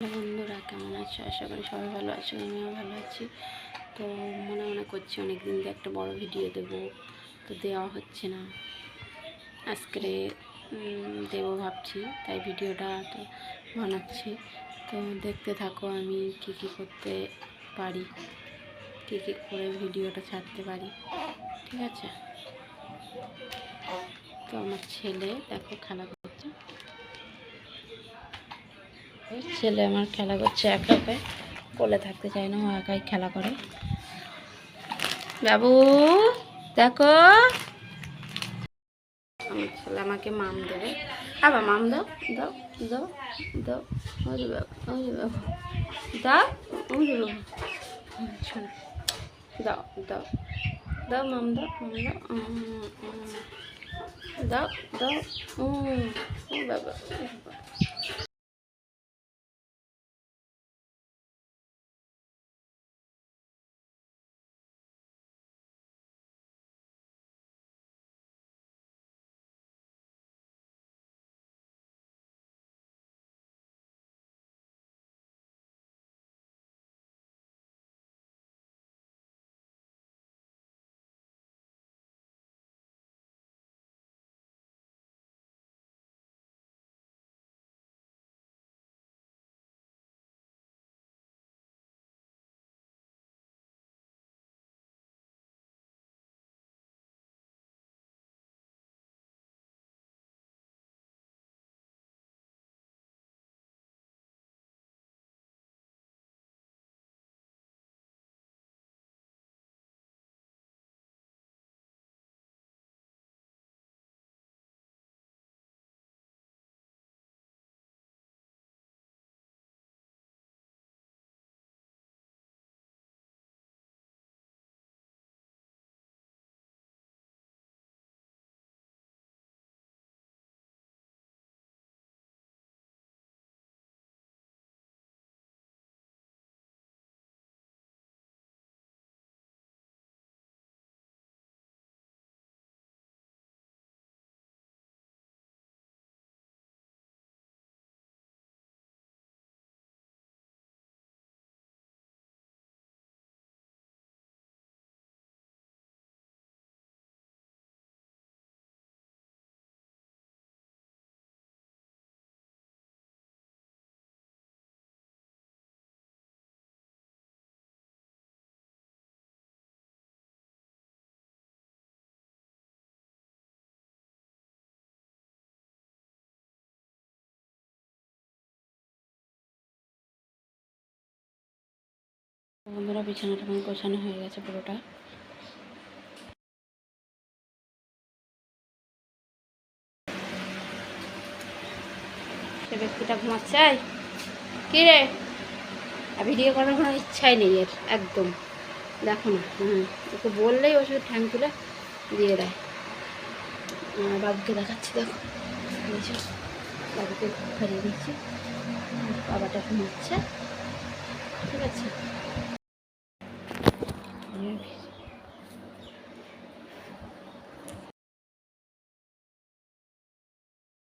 বন্ধুরা কেমন আছো? আশা করি সবাই ভালো আছো, আমিও ভালো আছি। তো মনে মনে করছি অনেক দিন দিয়ে একটা বড় ভিডিও দেবো, তো দেওয়া হচ্ছে না। আজকে দেবো ভাবছি, তাই ভিডিওটা তো বানাচ্ছি। তো দেখতে থাকো আমি কি কি করতে পারি, কী কী করে ভিডিওটা ছাড়তে পারি, ঠিক আছে? তো আমার ছেলে, দেখো খেলা ছেলে আমার খেলা করছে একা একাই কোলে থাকতে চায় না, ও একাই খেলা করে। বাবু, দেখো। ছেলে আমাকে মাম দেবে। আবার মাম দাও দাও দাও দাও। ওরে বাবু ওরে বাবু। দাও ওরে বাবু। দাও দাও। দাও মাম দাও মাম দাও। দাও দাও। ও বাবা। বন্ধুরা, বিছানাটা আমার গোছানো হয়ে গেছে পুরোটা। সে ব্যক্তিটা ঘুমাচ্ছে কি রে? ভিডিও করার কোনো ইচ্ছাই নেই এর, একদম। দেখো না হ্যাঁ ওকে বললেই ও শুধু ঠ্যাং তুলে দিয়ে দেয়। বাবুকে দেখাচ্ছি, দেখো। বাবুকে খাইয়ে দিচ্ছি। বাবাটা ঘুমাচ্ছে। ঠিক আছে।